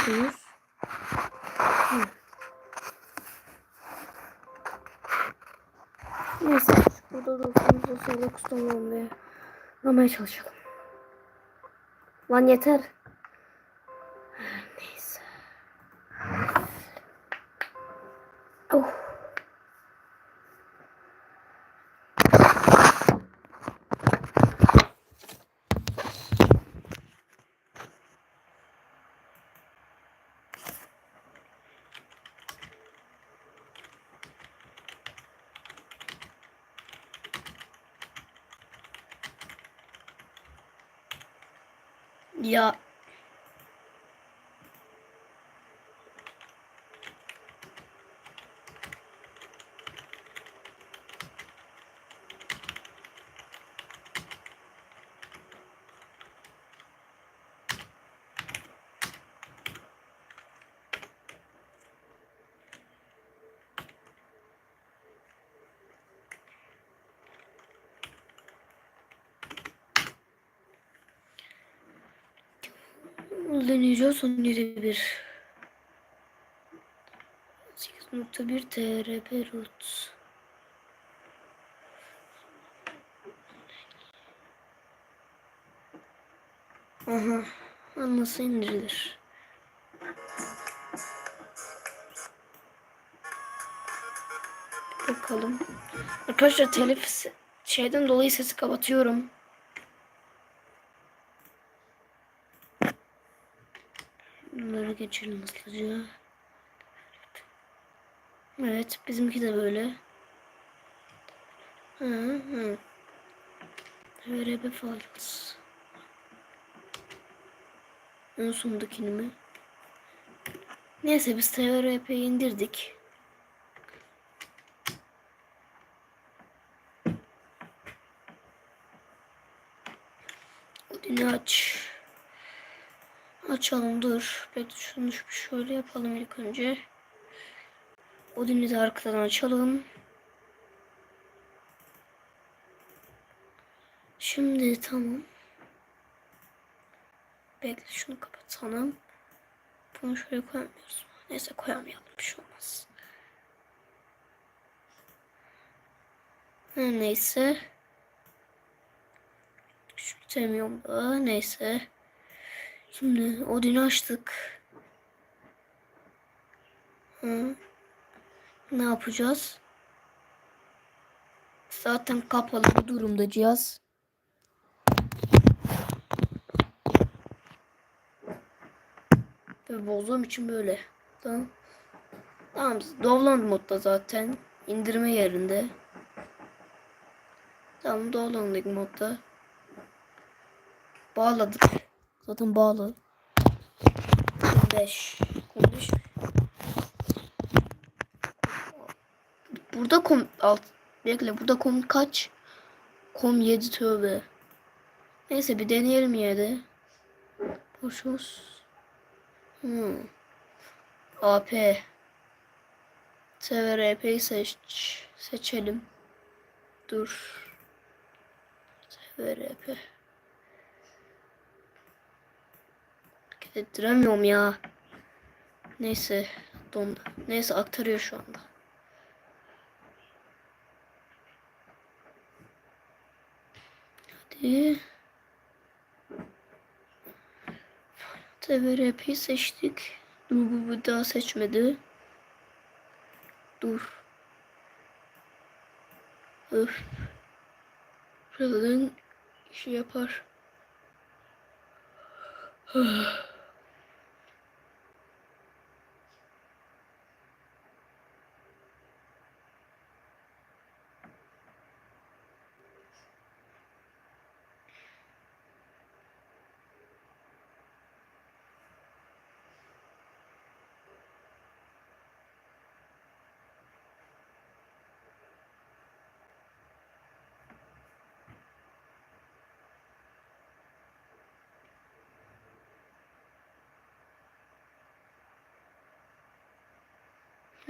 yapıyorsunuz? Hı. Neyse burada dostumuzu sonra kustum olmaya almaya çalışalım. Lan yeter. いや Ya deneyeceğiz 17.1 8.1 TRP root Aha nasıl indirilir? Bakalım. Arkadaşlar telif şeyden dolayı sesi kapatıyorum. Geçelim hızlıca. Evet bizimki de böyle. Hı hı. VRB files. En sondakini mi? Neyse biz TVRP'yi indirdik. Odin'i aç. Açalım dur. Bekle şunu şöyle yapalım ilk önce. Odin'i de arkadan açalım. Şimdi tamam. Bekle şunu kapatalım. Bunu şöyle koyamıyoruz. Neyse koyamayalım bir şey olmaz. Her neyse. Küçültemiyorum da neyse. Şimdi Odin'i açtık. Hı. Ne yapacağız? Zaten kapalı bir durumda cihaz. Ve bozduğum için böyle. Tamam. Tamam. Download modda zaten. indirme yerinde. Tamam download modda. Bağladık. Zaten bağlı. 5. 15. Burada kom alt bekle burada kom kaç? Kom 7 tövbe. Neyse bir deneyelim yine de. Boşuz. Hmm. AP. TVRP'yi seç seçelim. Dur. TVRP. Hareket ettiremiyorum ya. Neyse dondu. Neyse aktarıyor şu anda. Hadi. TVRP'yi seçtik. Dur bu bir daha seçmedi. Dur. Öf. Şuradan işi yapar.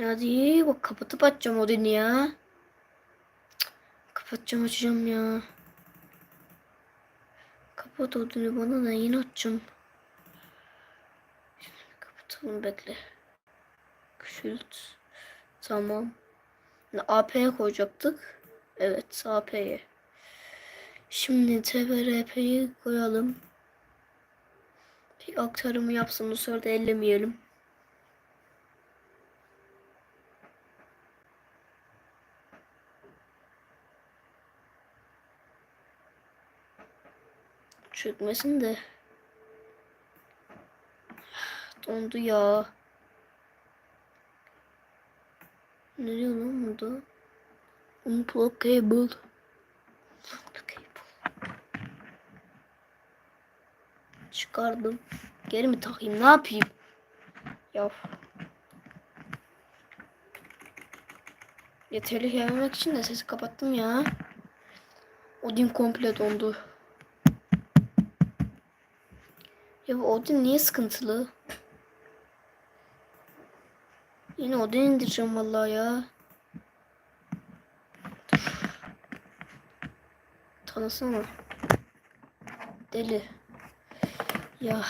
Hadi bak kapatıp açacağım odunu ya. Cık, Kapatacağım açacağım ya. Kapat odunu bana da yine açacağım. Kapat. Küçültelim bekle. Küçült. Tamam. AP'ye koyacaktık. Evet AP'ye. Şimdi TBRP'yi koyalım. Bir aktarımı yapsın bu sırada ellemeyelim. Çökmesin de. Dondu ya. Ne diyor lan burada? Unplug cable. Çıkardım. Geri mi takayım? Ne yapayım? Ya. Yeterli gelmemek için de sesi kapattım ya. Odin komple dondu. Ya bu Odin niye sıkıntılı? Yine Odin indireceğim vallahi ya. Tanısana. Deli. Ya.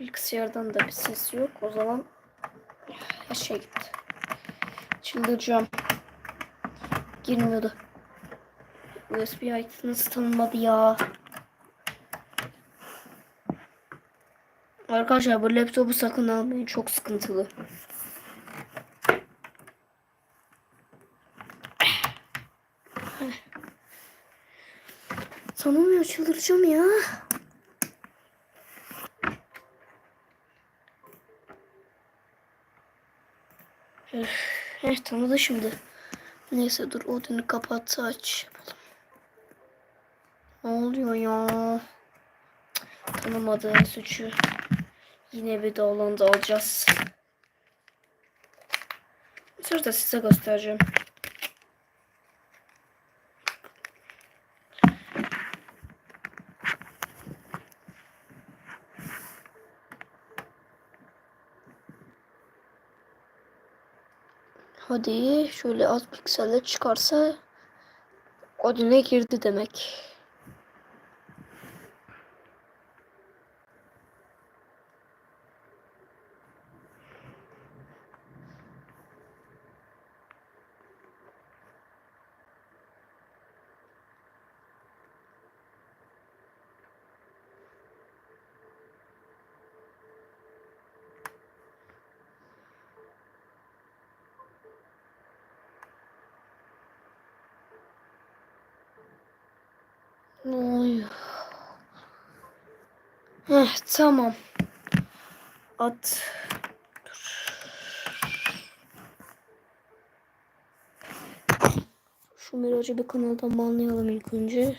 Bilgisayardan da bir ses yok. O zaman her şey gitti. Çıldıracağım. Girmiyordu. USB ait nasıl tanınmadı ya? Arkadaşlar bu laptopu sakın almayın. Çok sıkıntılı. Tanımıyor çıldıracağım ya. Üf, eh, tanıdı şimdi. Neyse dur Odin'i kapat aç. Ne oluyor ya? Cık, Tanımadığım suçu. Yine bir dolandı alacağız. Sırada size göstereceğim. Hadi şöyle az pikselle çıkarsa Odin'e girdi demek. Ne? Heh, tamam. At. Dur. Şu Miraç'ı bir kanaldan banlayalım ilk önce.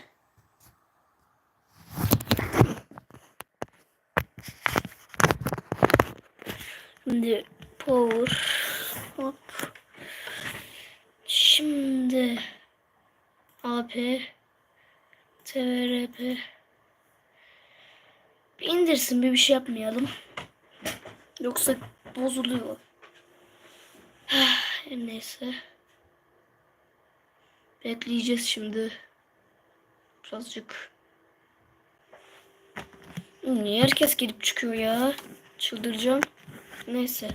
Şimdi power hop. Şimdi AP TVRP bir indirsin bir bir şey yapmayalım. Yoksa bozuluyor. Her neyse. Bekleyeceğiz şimdi. Birazcık. Niye herkes gelip çıkıyor ya? Çıldıracağım. Neyse.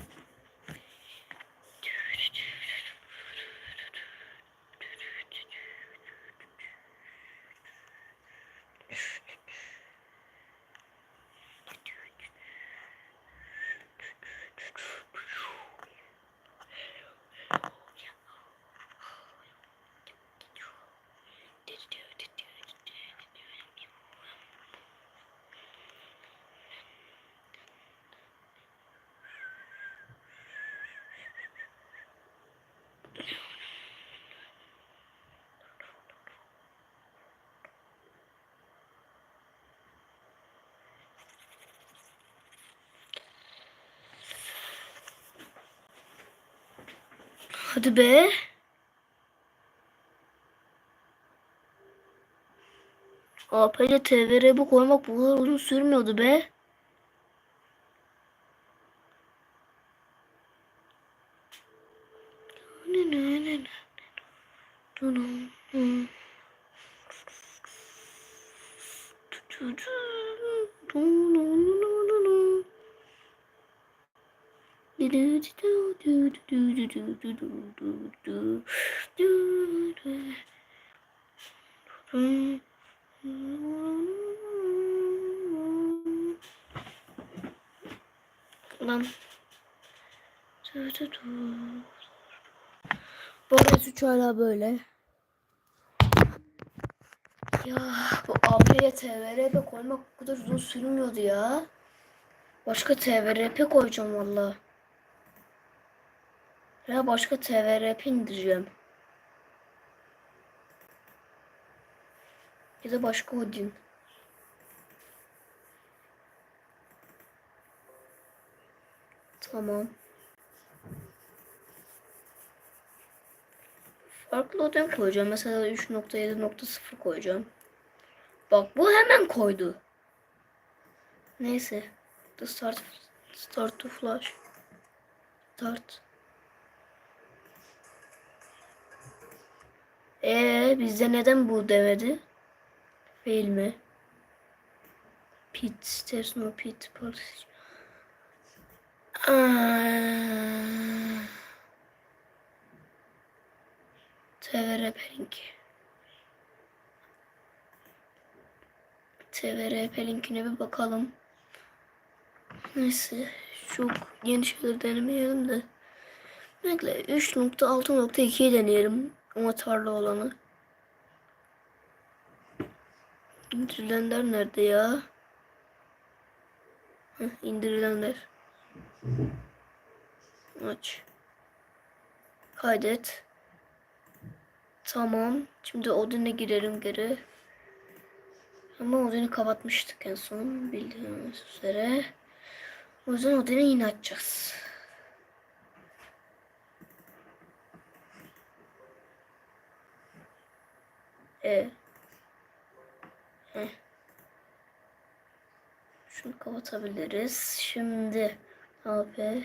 Hadi be. AP ile TVR bu koymak bu kadar uzun sürmüyordu be. Ne ne ne ne. Dun, dun. Lan. Arada suç hala böyle. Ya bu AP'ye TVRP koymak o kadar uzun sürmüyordu ya. Başka TVRP koyacağım valla. Ya başka TVRP indireceğim. Ya da başka Odin. Tamam. Farklı Odin koyacağım. Mesela 3.7.0 koyacağım. Bak bu hemen koydu. Neyse. The start start to flash. Start. Bizde neden bu demedi? Fail mi? Pit, there's no pit policy. Aa. TVR Link. TVR linkine bir bakalım. Neyse çok yeni şeyler denemeyelim de. Bekle 3.6.2'yi deneyelim. Amatarlı olanı. İndirilenler nerede ya? Heh, indirilenler. Aç. Kaydet. Tamam. Şimdi Odin'e girelim geri. Ama Odin'i kapatmıştık en son bildiğiniz üzere. O yüzden Odin'i yine açacağız. E. Şunu kapatabiliriz. Şimdi AP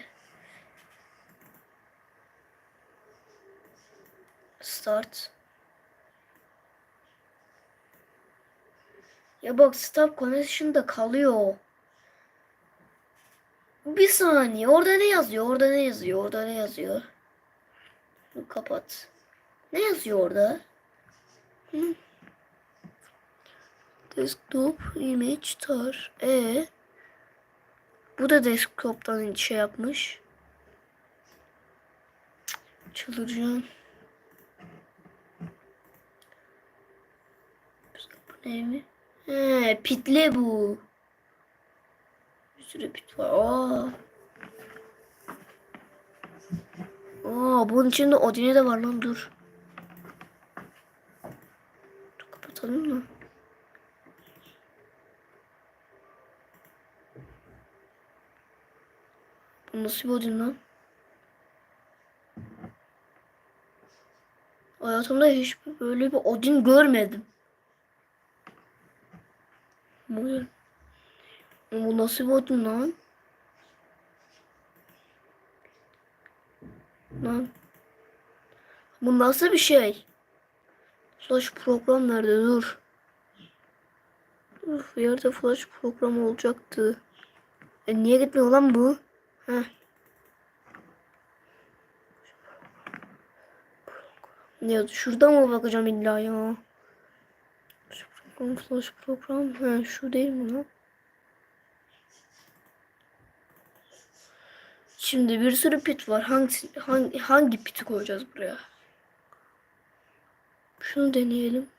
Start. Ya bak stop connection'da kalıyor. Bir saniye. Orada ne yazıyor? Orada ne yazıyor? Orada ne yazıyor? Kapat. Ne yazıyor orada? Hı. Desktop image tar. E Bu da desktop'tan şey yapmış. Çıldıracağım. Bu ne mi? He, pitli bu. Bir sürü pit var. Aa. Aa, bunun içinde Odin'e de var lan. Dur kapatalım mı? Nasıl bir Odin lan? Hayatımda hiç böyle bir Odin görmedim. Bu, bu nasıl bir Odin lan? Lan. Bu nasıl bir şey? Flash program nerede? Dur. Bir yerde flash program olacaktı. E niye gitmiyor lan bu? Heh. Ya şuradan mı bakacağım illa ya? Program, flash program. Ha şu değil mi lan? Şimdi bir sürü pit var. Hangi hangi hangi piti koyacağız buraya? Şunu deneyelim.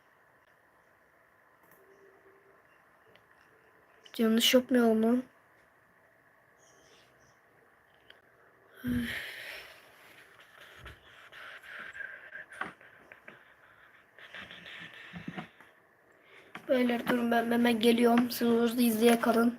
Yanlış yapmayalım lan. Beyler durun ben hemen geliyorum. Siz orada izleye kalın.